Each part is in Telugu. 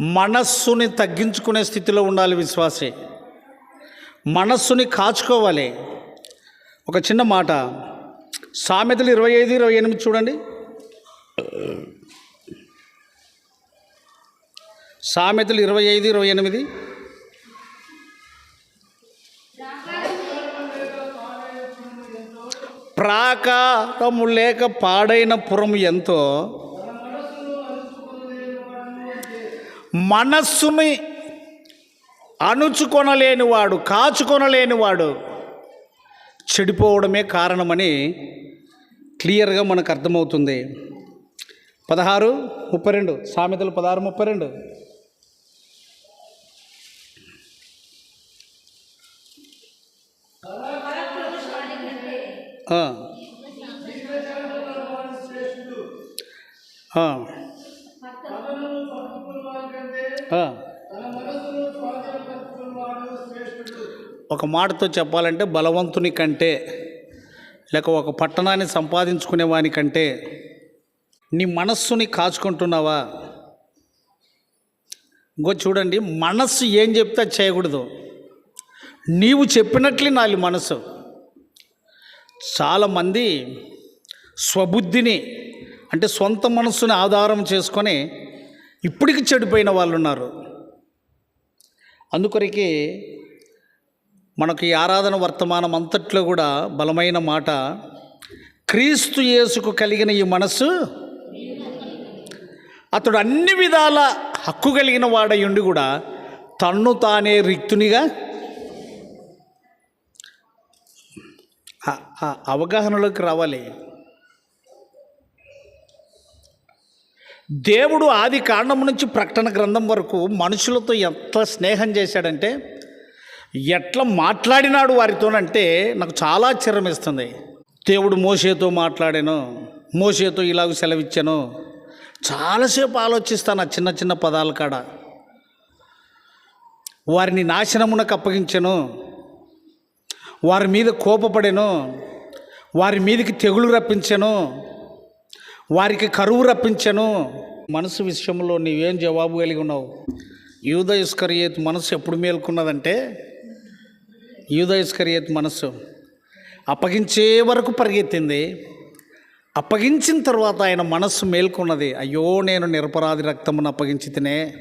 మనస్సుని తగ్గించుకునే స్థితిలో ఉండాలి విశ్వాసి. మనస్సుని కాచుకోవాలి. ఒక చిన్న మాట. సామెతలు ఇరవై ఐదు ఇరవై ఎనిమిది చూడండి. సామెతలు ఇరవై ఐదు ఇరవై ఎనిమిది. ప్రాకారము లేక పాడైన పురము ఎంతో మనస్సుని అణుచుకొనలేనివాడు కాచుకొనలేనివాడు చెడిపోవడమే కారణమని క్లియర్గా మనకు అర్థమవుతుంది. పదహారు ముప్పై రెండు. సామెతలు పదహారు ముప్పై రెండు. ఆ. ఒక మాటతో చెప్పాలంటే బలవంతుని కంటే లేక ఒక పట్టణాన్ని సంపాదించుకునే వానికంటే నీ మనస్సుని కాచుకుంటున్నావా? ఇంకో చూడండి మనస్సు ఏం చెప్తే చేయకూడదు. నీవు చెప్పినట్లే నాలి మనసు చాలామంది స్వబుద్ధిని అంటే సొంత మనస్సుని ఆధారం చేసుకొని ఇప్పటికి చెడిపోయిన వాళ్ళు ఉన్నారు అందుకొరికి మనకు ఈ ఆరాధన వర్తమానం అంతట్లో కూడా బలమైన మాట క్రీస్తు యేసుకు కలిగిన ఈ మనస్సు అతడు అన్ని విధాల హక్కు కలిగిన వాడయుండి కూడా తన్ను తానే రిక్తునిగా ఆ అవగాహనలోకి రావాలి. దేవుడు ఆది కాండం నుంచి ప్రకటన గ్రంథం వరకు మనుషులతో ఎంత స్నేహం చేశాడంటే ఎట్లా మాట్లాడినాడు వారితోనంటే నాకు చాలా ఆశ్చర్యం ఇస్తుంది దేవుడు మోసేతో మాట్లాడాను మోసేతో ఇలాగ సెలవిచ్చాను. చాలాసేపు ఆలోచిస్తాను ఆ చిన్న చిన్న పదాల కాడ. వారిని నాశనమునకు అప్పగించాను వారి మీద కోపపడాను వారి మీదకి తెగులు రప్పించాను వారికి కరువు రప్పించను. మనసు విషయంలో నీవేం జవాబు కలిగి ఉన్నావు? యూద ఇస్కరియేత్ మనసు ఎప్పుడు మేల్కొన్నదంటే యూద ఇస్కరియేత్ మనస్సు అప్పగించే వరకు పరిగెత్తింది. అప్పగించిన తర్వాత ఆయన మనస్సు మేల్కొన్నది. అయ్యో నేను నిరపరాధి రక్తమును అప్పగించి తినే.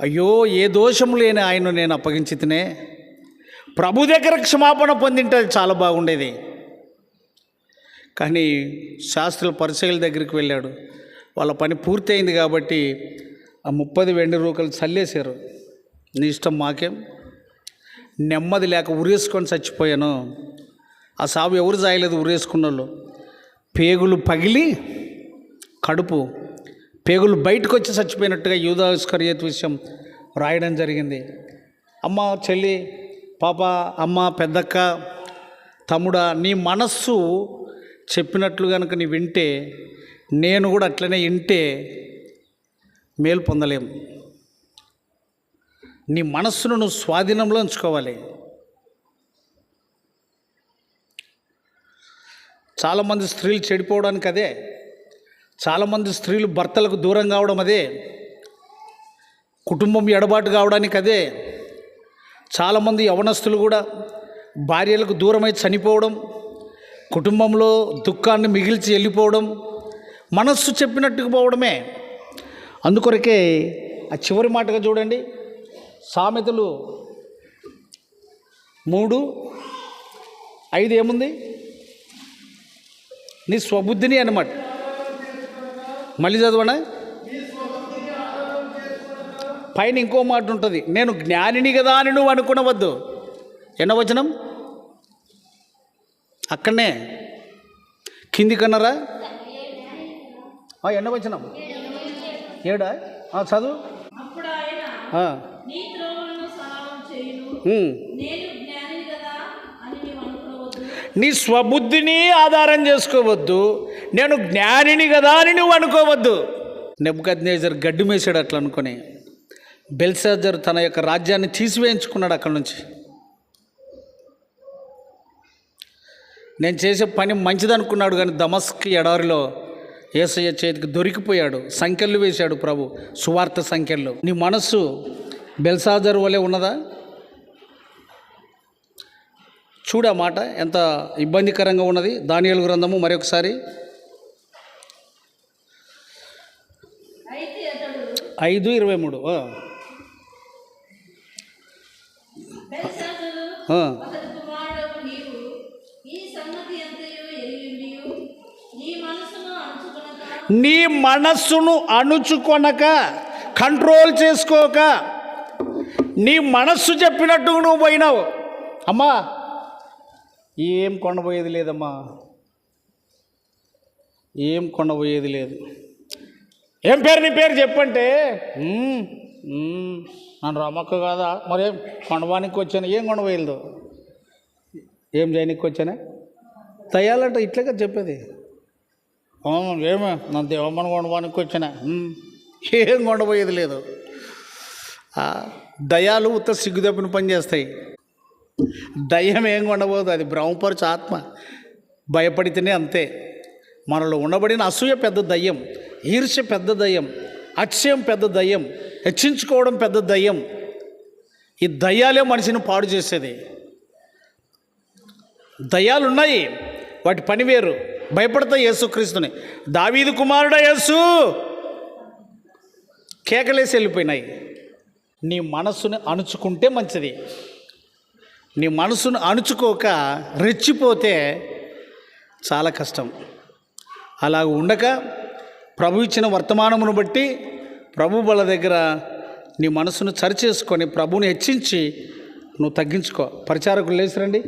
అయ్యో ఏ దోషం లేని ఆయన నేను అప్పగించి తినే. ప్రభు దగ్గర క్షమాపణ పొందింటే అది చాలా బాగుండేది. కానీ శాస్త్రుల పరిచయల దగ్గరికి వెళ్ళాడు. వాళ్ళ పని పూర్తయింది కాబట్టి ఆ ముప్పది వెండి రూకలు చల్లేశారు. నీ ఇష్టం మాకేం? నెమ్మది లేక ఉరేసుకొని చచ్చిపోయాను. ఆ సాగు ఎవరు జాయలేదు ఉరేసుకున్న వాళ్ళు పేగులు పగిలి కడుపు. పేగులు బయటకు వచ్చి చచ్చిపోయినట్టుగా యూదాస్కరియత్ విషయం రాయడం జరిగింది. అమ్మ చెల్లి పాప అమ్మ పెద్దక్క తమ్ముడా నీ మనస్సు చెప్పినట్లు కనుక నీ వింటే నేను కూడా అట్లనే వింటే మేలు పొందలేము. నీ మనస్సును నువ్వు స్వాధీనంలో ఉంచుకోవాలి. చాలామంది స్త్రీలు చెడిపోవడానికి అదే. చాలామంది స్త్రీలు భర్తలకు దూరం కావడం అదే. కుటుంబం ఎడబాటు కావడానికి అదే. చాలామంది యవనస్తులు కూడా భార్యలకు దూరమై చనిపోవడం కుటుంబంలో దుఃఖాన్ని మిగిల్చి వెళ్ళిపోవడం మనస్సు చెప్పినట్టుకు పోవడమే. అందుకొరకే ఆ చివరి మాటగా చూడండి. సామెతలు మూడు ఐదు ఏముంది? నీ స్వబుద్ధిని అనమాట. మళ్ళీ చదవనా? పైన ఇంకో మాట ఉంటుంది. నేను జ్ఞానిని కదా అని నువ్వు అనుకునవద్దు. ఎన్నవచనం వచనం? అక్కడనే కింది కన్నారా? ఎన్న వచనం. ఏడా? చదువు. నీ స్వబుద్ధిని ఆధారం చేసుకోవద్దు. నేను జ్ఞానిని కదా అని నువ్వు అనుకోవద్దు. నెబ్కద్నేజర్ గడ్డి మేసాడు అట్లా అనుకొని బెల్సాజర్ తన యొక్క రాజ్యాన్ని తీసివేయించుకున్నాడు అక్కడి నుంచి. నేను చేసే పని మంచిదనుకున్నాడు కానీ దమస్క్ ఎడారిలో ఏసయ్య చేతికి దొరికిపోయాడు. సంఖ్యలు వేశాడు ప్రభు. సువార్త సంఖ్యలు నీ మనస్సు బెల్సాజర్ వలె ఉన్నదా? చూడ మాట. ఎంత ఇబ్బందికరంగా ఉన్నది. దానియలు గ్రంథము మరొకసారి. ఐదు ఇరవై మూడు. నీ మనస్సును అణుచుకొనక కంట్రోల్ చేసుకోక నీ మనస్సు చెప్పినట్టు నువ్వు పోయినావు. అమ్మా ఏం కొండపోయేది లేదమ్మా. ఏం కొండపోయేది లేదు. ఏం పేరు నీ పేరు చెప్పంటే? నన్ను రమ్మక్క కాదా? మరేం కొండవానికి వచ్చాను ఏం కొనబోయలేదు ఏం చేయనికి వచ్చానే? తయాలంటే ఇట్లాగా చెప్పేది. ఏమే? నా దేవమ్మను కొండవానికి వచ్చిన. ఏం కొండపోయేది లేదు. దయాలు ఉత్త సిగ్గుదప్పిన పనిచేస్తాయి. దయ్యం ఏం కొండబోదు అది బ్రహ్మపరచు ఆత్మ. భయపడితేనే అంతే. మనలో ఉండబడిన అసూయ పెద్ద దయ్యం ఈర్ష్య పెద్ద దయ్యం అక్షయం పెద్ద దయ్యం హెచ్చించుకోవడం పెద్ద దయ్యం. ఈ దయ్యాలే మనిషిని పాడు చేసేది. దయ్యాలు ఉన్నాయి వాటి పని వేరు. భయపడతాయి యేసుక్రీస్తుని. దావీదు కుమారుడా యేసు కేకలేసి వెళ్ళిపోయినాయి. నీ మనసుని అణుచుకుంటే మంచిది. నీ మనసును అణుచుకోక రెచ్చిపోతే చాలా కష్టం. అలా ఉండక ప్రభు ఇచ్చిన వర్తమానమును బట్టి ప్రభు బల దగ్గర నీ మనసును సరిచేసుకొని ప్రభుని హెచ్చించి నువ్వు తగ్గించుకో. పరిచారకులు లేచిరండి